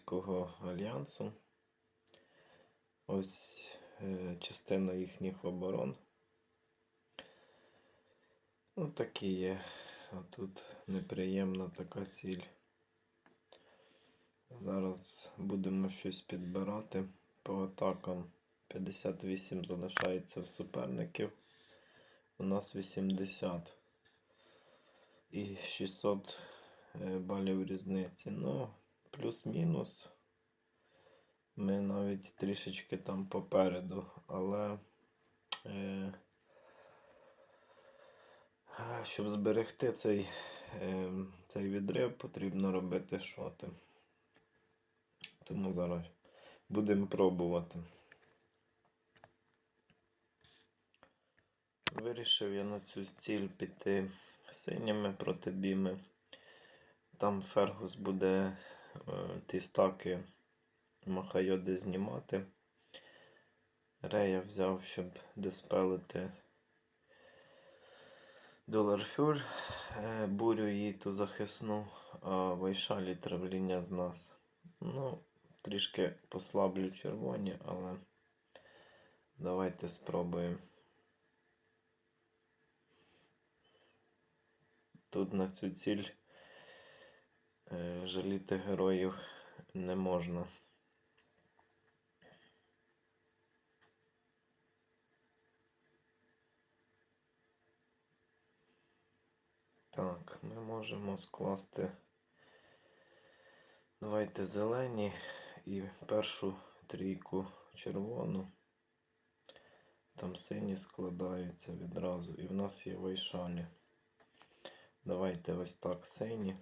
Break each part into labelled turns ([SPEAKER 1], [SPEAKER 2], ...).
[SPEAKER 1] проти альянсу. Ось е, частина їхніх оборон. Ну, такі є. А тут неприємна така ціль. Зараз будемо щось підбирати по атакам. 58 залишається в суперників. У нас 80. І 600 е, балів різниці. Ну, плюс-мінус. Ми навіть трішечки там попереду, але е, щоб зберегти цей, е, цей відрив, потрібно робити шоти. Тому зараз будемо пробувати. Вирішив я на цю ціль піти синіми проти біми. Там Фергус буде ті стаки Махайоди знімати. Рея взяв, щоб диспелити Доларфюр, е, бурю її ту захисну, а Вайшалі травління з нас. Ну, трішки послаблю червоні, але давайте спробуємо. Тут на цю ціль е, жаліти героїв не можна. Так, ми можемо скласти. Давайте зелені і першу трійку червону. Там сині складаються відразу. І в нас є вайшалі. Давайте ось так сині.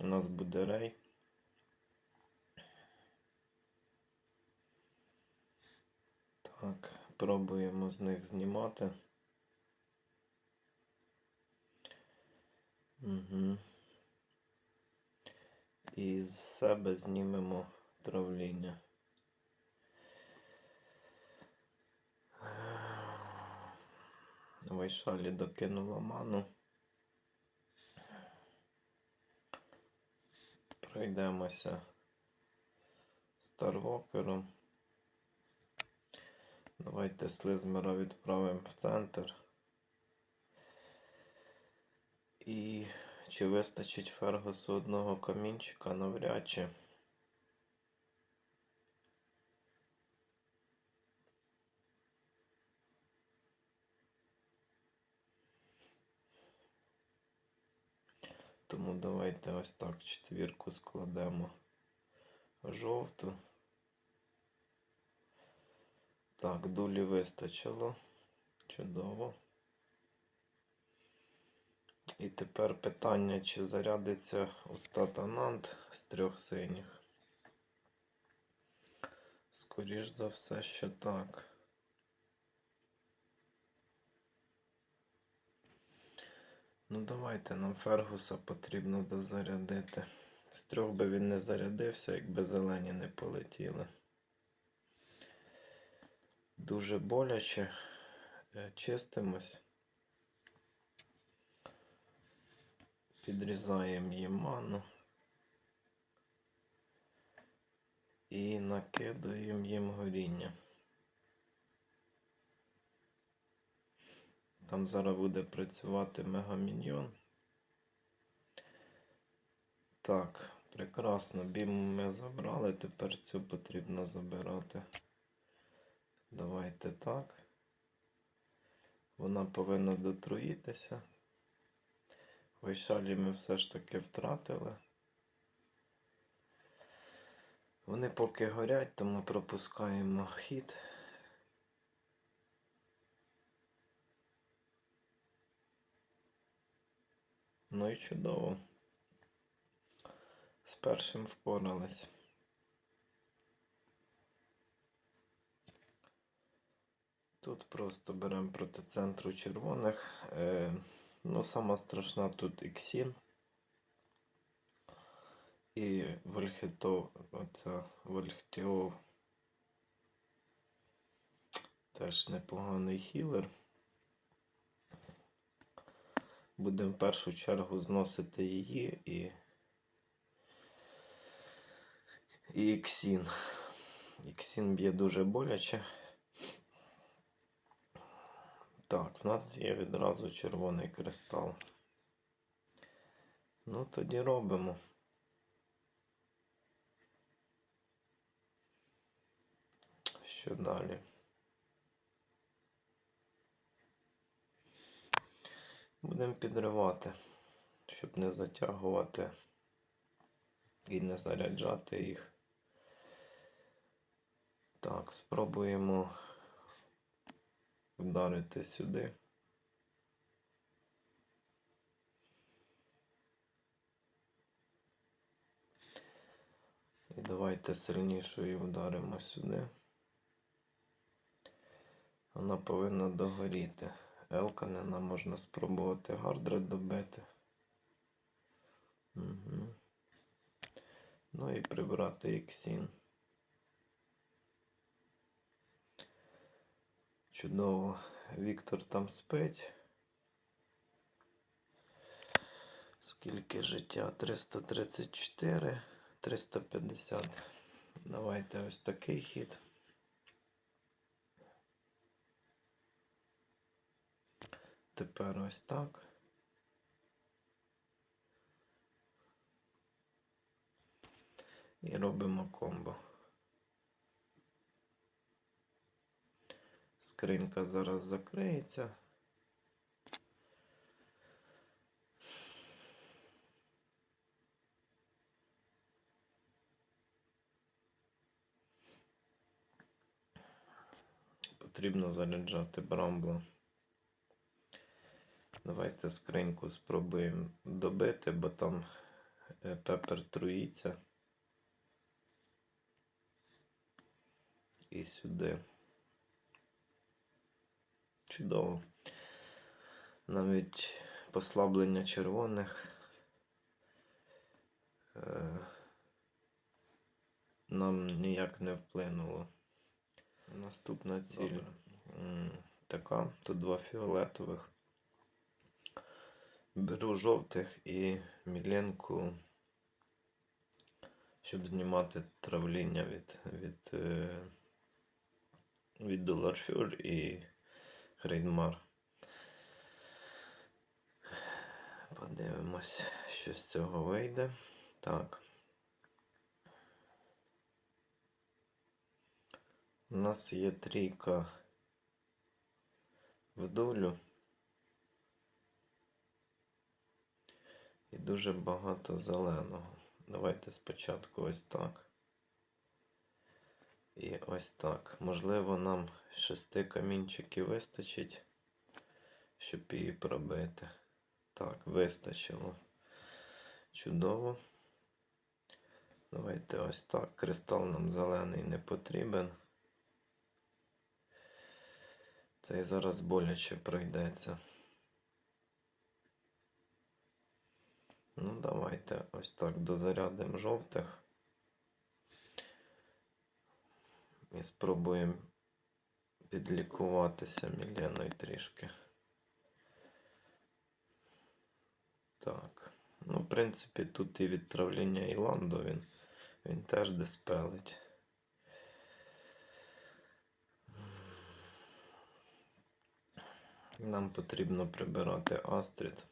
[SPEAKER 1] У нас буде рей. Так, пробуємо з них знімати. Угу. І з себе знімемо травління. Вайшалі докинула ману. Пройдемося Старвокером. Давайте слизмера відправимо в центр. І чи вистачить Фергусу одного камінчика навряд чи. Тому давайте ось так четвірку складемо жовту. Так, дулі вистачило. Чудово. І тепер питання, чи зарядиться устатанант з трьох синіх. Скоріш за все, що так. Ну давайте нам Фергуса потрібно дозарядити. З трьох би він не зарядився, якби зелені не полетіли. Дуже боляче. Е, Чистимось. Підрізаємо їм. І накидуємо їм горіння. Там зараз буде працювати мегаміньйон. Так, прекрасно. Бім ми забрали, тепер цю потрібно забирати. Давайте так. Вона повинна дотруїтися. Вайшалі ми все ж таки втратили. Вони поки горять, тому пропускаємо хід. Ну і чудово. З першим впорались. Тут просто беремо проти центру червоних. Е, ну, сама страшна тут іксін. І вольхето, оця вольхтіов. Теж непоганий хілер. Будемо в першу чергу зносити її і. І іксін. Іксін б'є дуже боляче. Так, в нас є відразу червоний кристал. Ну, тоді робимо. Що далі? Будемо підривати, щоб не затягувати і не заряджати їх. Так, спробуємо вдарити сюди. І давайте сильнішою вдаримо сюди. Вона повинна догоріти. Елканена можна спробувати гардред добити. Угу. Ну і прибрати іксін. Чудово. Віктор там спить. Скільки життя? 334, 350. Давайте ось такий хід. Тепер ось так. І робимо комбо. Скринька зараз закриється. Потрібно заряджати брамбло. Давайте скриньку спробуємо добити, бо там е, пепер труїться. І сюди. Чудово. Навіть послаблення червоних е, нам ніяк не вплинуло. Наступна ціль м, така. Тут два фіолетових. Беру жовтих і міленку, щоб знімати травління від, від, е, від Доларфюр і Хрейдмар. Подивимось, що з цього вийде. Так. У нас є трійка в долю. І дуже багато зеленого. Давайте спочатку ось так. І ось так. Можливо, нам шести камінчиків вистачить, щоб її пробити. Так, вистачило. Чудово. Давайте ось так. Кристал нам зелений не потрібен. Цей зараз боляче пройдеться. Ну, давайте ось так дозарядимо жовтих. І спробуємо підлікуватися міленою трішки. Так. Ну, в принципі, тут і відтравлення Іланду він, він теж диспелить. Нам потрібно прибирати Астрід.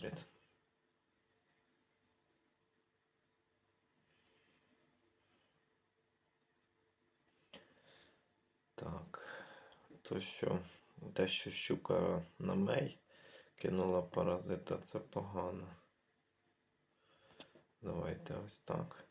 [SPEAKER 1] Давайте. Так, то що, те, що щука на мей кинула паразита, це погано. Давайте ось так.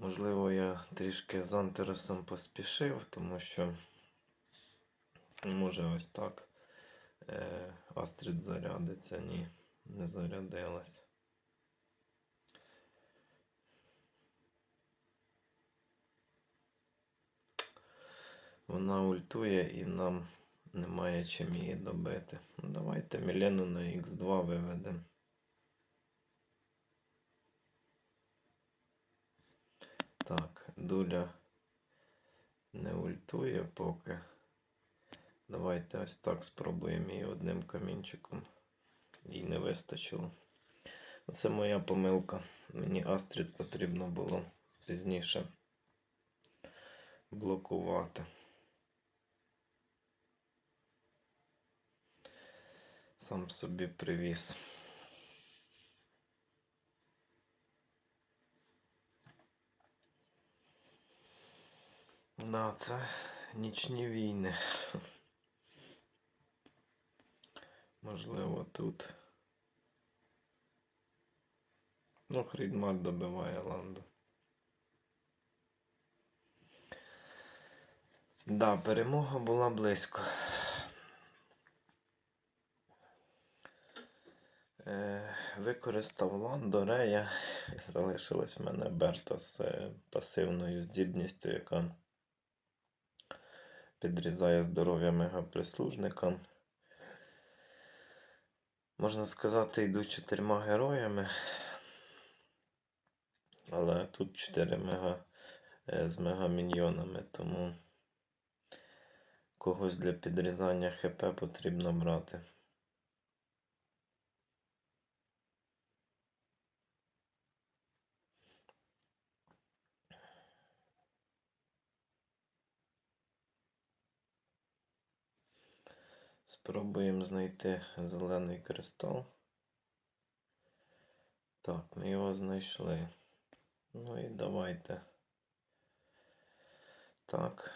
[SPEAKER 1] Можливо, я трішки з антересом поспішив, тому що може ось так е, Астрід зарядиться. Ні, не зарядилась. Вона ультує і нам немає чим її добити. Ну, давайте Мілену на Х2 виведемо. Так, дуля не ультує поки. Давайте ось так спробуємо її одним камінчиком. Їй не вистачило. Це моя помилка. Мені Астрід потрібно було пізніше блокувати. Сам собі привіз. Да, це нічні війни. Можливо, тут. Ну, Хрідмар добиває ланду. Да, перемога була близько. Е, використав ланду Рея. Залишилась в мене Берта з е, пасивною здібністю, яка підрізає здоров'я мегаприслужникам. Можна сказати, йду чотирма героями. Але тут 4 мега е, з мегаміньйонами, тому когось для підрізання ХП потрібно брати. Спробуємо знайти зелений кристал. Так, ми його знайшли. Ну і давайте. Так.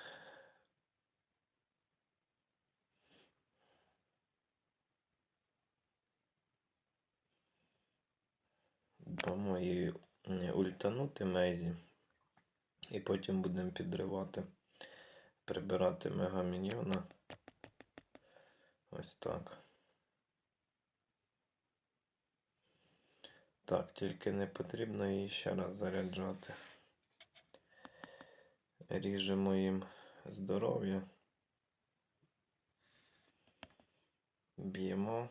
[SPEAKER 1] Дамо її ультанути Мейзі. І потім будемо підривати, прибирати мегаміньйона. Ось так. Так, тільки не потрібно її ще раз заряджати. Ріжемо їм здоров'я. Б'ємо.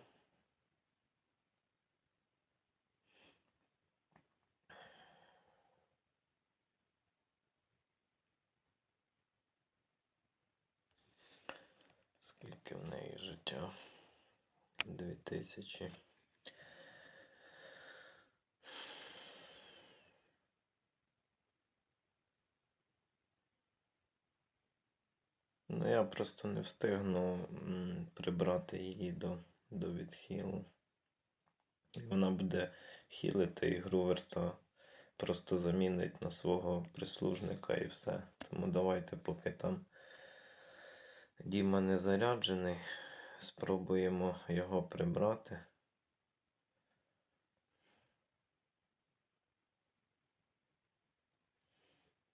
[SPEAKER 1] Скільки в неї життя? Дві тисячі. Ну, я просто не встигну прибрати її до, до відхилу. І вона буде хілити і Груверта просто замінить на свого прислужника і все. Тому давайте, поки там Діма не заряджений, спробуємо його прибрати.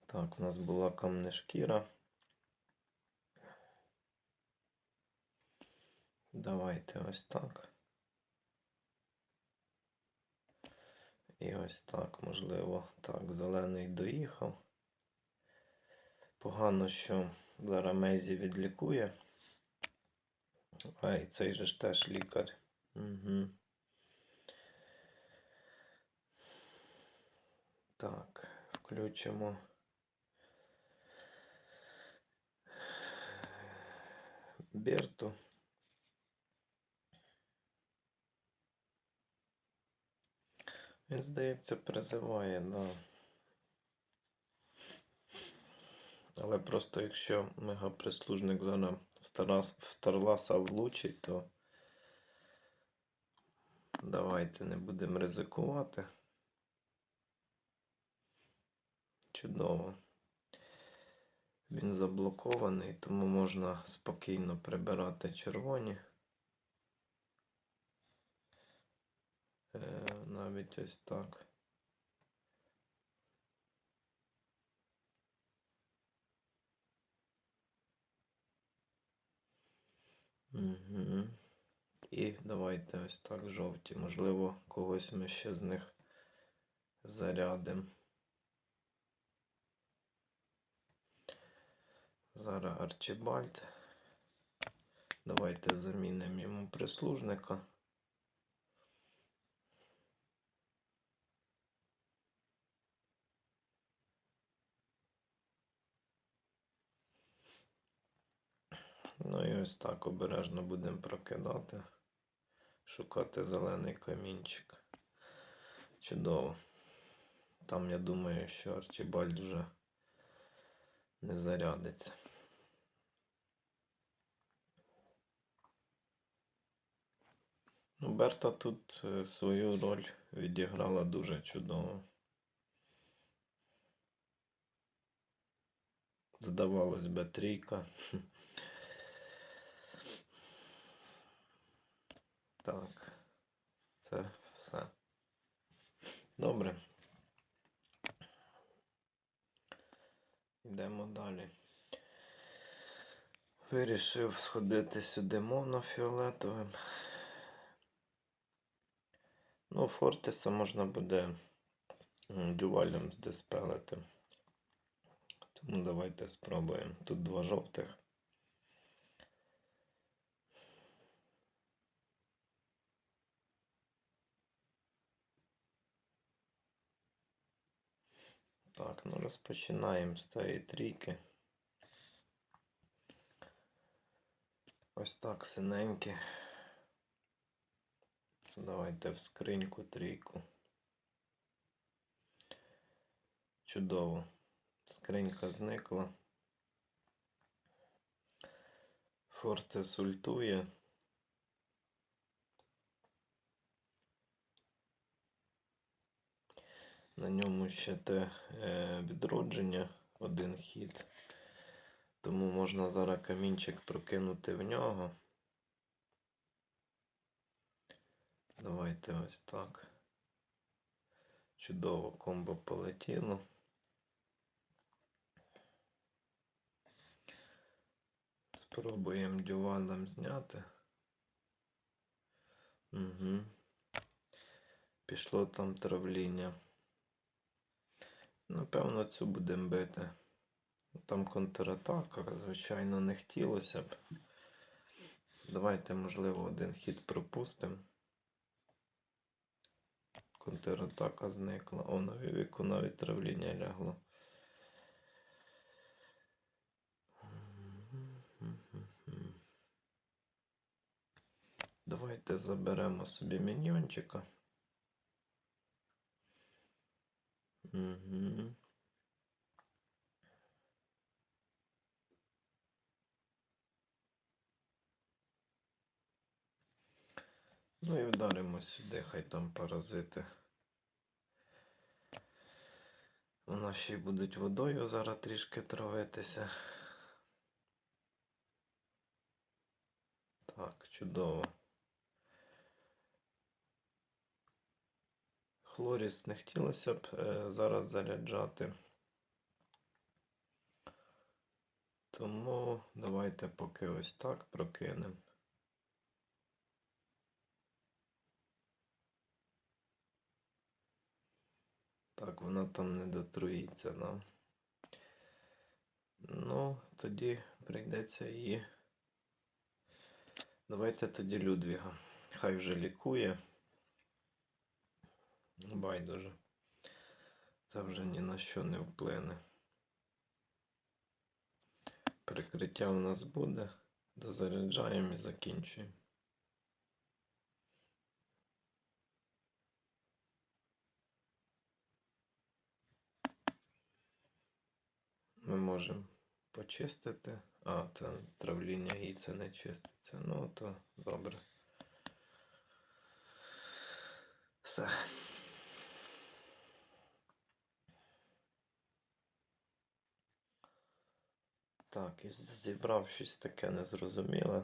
[SPEAKER 1] Так, у нас була камне шкіра. Давайте ось так. І ось так, можливо. Так, зелений доїхав. Погано, що зараз Мейзі відлікує. А, цей же ж теж лікар. Угу. Так, включимо. Берту. Він, здається, призиває, да. Але просто якщо мегаприслужник зараз в Тарласа влучить, то давайте не будемо ризикувати. Чудово. Він заблокований, тому можна спокійно прибирати червоні. Е, навіть ось так. Угу. І давайте ось так жовті. Можливо, когось ми ще з них зарядимо. Зараз Арчибальд. Давайте замінимо йому прислужника. Ну і ось так обережно будемо прокидати, шукати зелений камінчик. Чудово. Там я думаю, що Арчибальд вже не зарядиться. Ну, Берта тут е, свою роль відіграла дуже чудово. Здавалось би, трійка. Так, це все. Добре. Йдемо далі. Вирішив сходити сюди монофіолетовим. Ну, Фортиса можна буде дювалем здиспелити. Тому давайте спробуємо. Тут два жовтих. Так, ну розпочинаємо з цієї трійки. Ось так синенькі. Давайте в скриньку трійку. Чудово. Скринька зникла. Фортес ультує. На ньому ще те е, відродження, один хід. Тому можна зараз камінчик прокинути в нього. Давайте ось так. Чудово комбо полетіло. Спробуємо дювалем зняти. Угу. Пішло там травління. Напевно, цю будемо бити. Там контратака, звичайно, не хотілося б. Давайте, можливо, один хід пропустимо. Контратака зникла. О, на віку навіть травління лягло. Давайте заберемо собі міньйончика. Ну і вдаримо сюди, хай там паразити. Нас ще й будуть водою зараз трішки травитися. Так, чудово. Хлоріс не хотілося б е, зараз заряджати. Тому давайте поки ось так прокинемо. Так, вона там не дотруїться нам. Ну, тоді прийдеться її. Давайте тоді Людвіга. Хай вже лікує. Байдуже. Це вже ні на що не вплине. Прикриття у нас буде. Дозаряджаємо і закінчуємо. Ми можемо почистити. А, це травління і це не чиститься. Ну, то добре. Все. Так, і зібрав щось таке незрозуміле.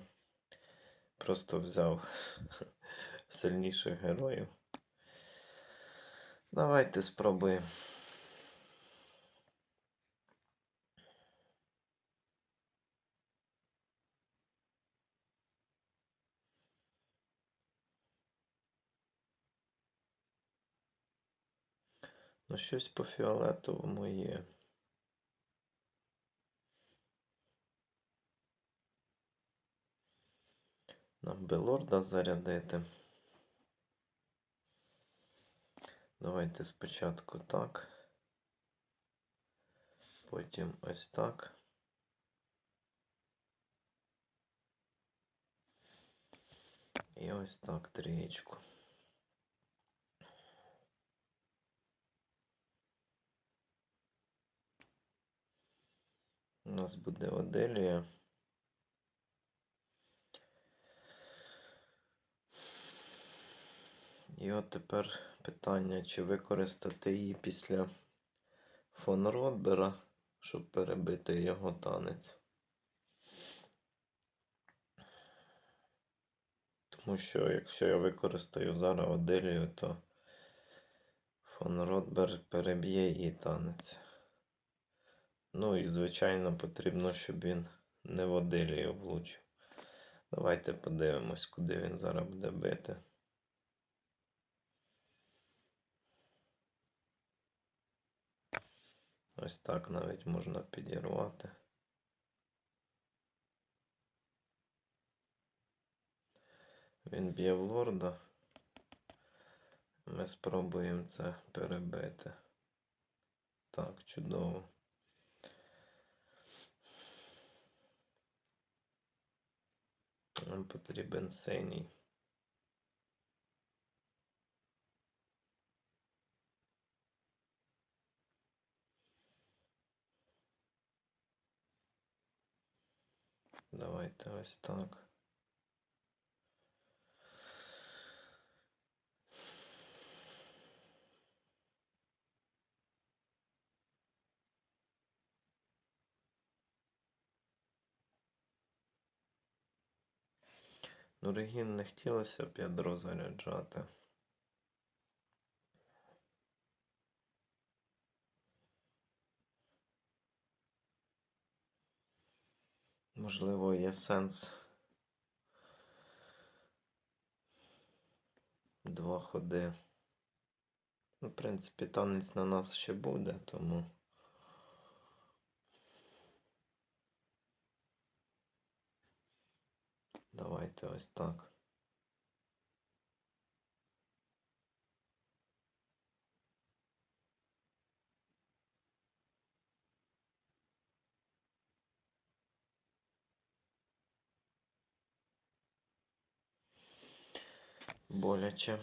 [SPEAKER 1] Просто взяв сильніших героїв. Давайте спробуємо. Ну, щось по фіолетовому є. Нам би лорда зарядити. Давайте спочатку так. Потім ось так. І ось так трієчку. У нас буде Оделія. І от тепер питання, чи використати її після фон Ротбера, щоб перебити його танець. Тому що якщо я використаю зараз Оделію, то фон Ротбер переб'є її танець. Ну і, звичайно, потрібно, щоб він не в Оделію влучив. Давайте подивимось, куди він зараз буде бити. Ось так навіть можна підірвати. Він б'є в лорда. Ми спробуємо це перебити. Так, чудово. Нам потрібен синій. Давайте ось так. Ну, Регін не хотілося б ядро заряджати. Можливо, є сенс два ходи. Ну, в принципі, танець на нас ще буде, тому. Давайте ось так. Боляче.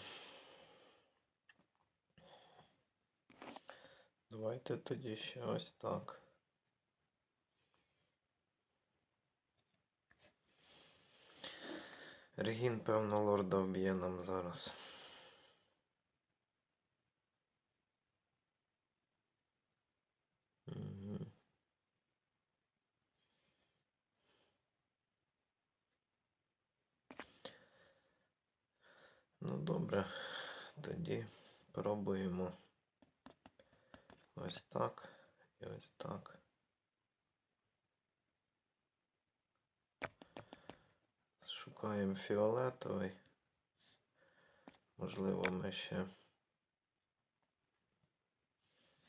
[SPEAKER 1] Давайте тоді ще ось так. Регін, певно, лорда вб'є нам зараз. Ну, добре, тоді пробуємо ось так і ось так. Шукаємо фіолетовий. Можливо, ми ще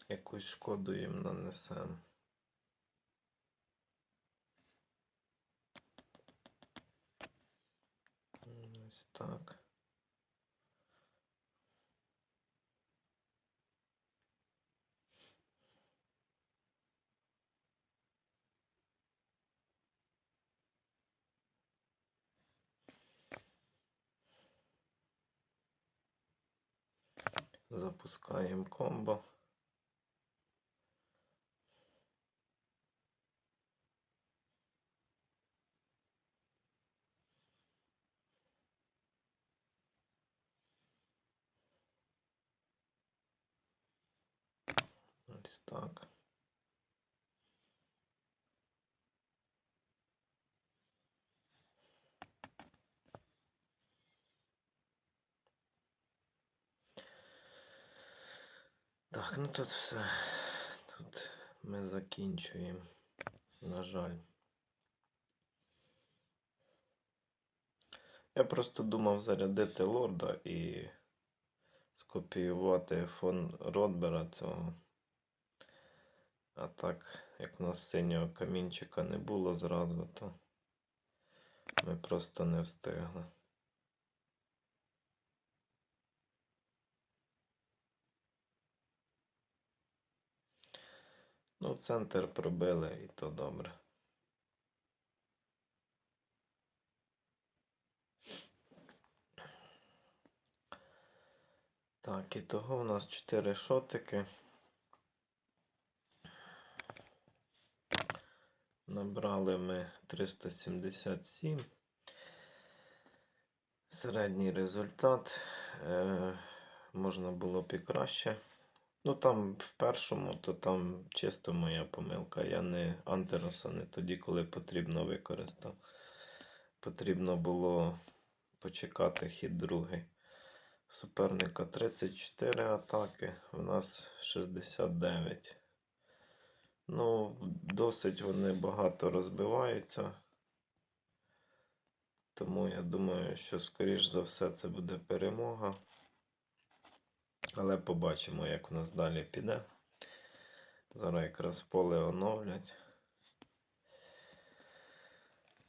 [SPEAKER 1] якусь шкоду їм нанесемо. Ось так. Запускаємо комбо. Ось так. Так, ну тут все. Тут ми закінчуємо. На жаль. Я просто думав зарядити лорда і скопіювати фон Ротбера цього. А так, як у нас синього камінчика не було зразу, то ми просто не встигли. Ну, центр пробили і то добре. Так, і того у нас 4 шотики. Набрали ми 377. Середній результат. Е, можна було б і краще. Ну там в першому, то там чисто моя помилка. Я не Антероса не тоді, коли потрібно використав. Потрібно було почекати хід другий. Суперника 34 атаки, у нас 69. Ну, досить вони багато розбиваються. Тому я думаю, що скоріш за все це буде перемога. Але побачимо, як у нас далі піде. Зараз якраз поле оновлять.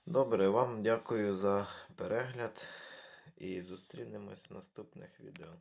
[SPEAKER 1] Добре, вам дякую за перегляд і зустрінемось в наступних відео.